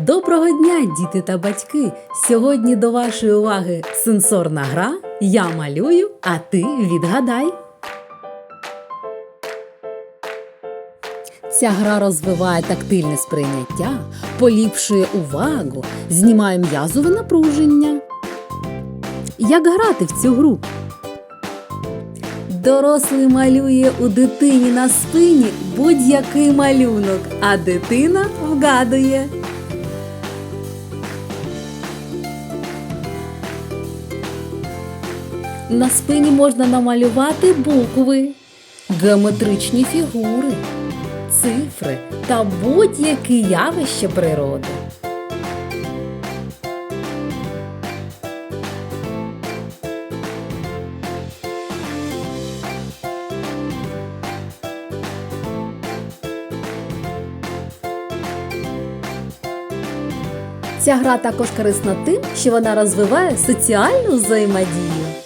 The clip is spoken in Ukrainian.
Доброго дня, діти та батьки! Сьогодні до вашої уваги сенсорна гра. Я малюю, а ти відгадай. Ця гра розвиває тактильне сприйняття, поліпшує увагу, знімає м'язове напруження. Як грати в цю гру? Дорослий малює у дитині на спині будь-який малюнок, а дитина вгадує. На спині можна намалювати букви, геометричні фігури, цифри та будь-які явища природи. Ця гра також корисна тим, що вона розвиває соціальну взаємодію.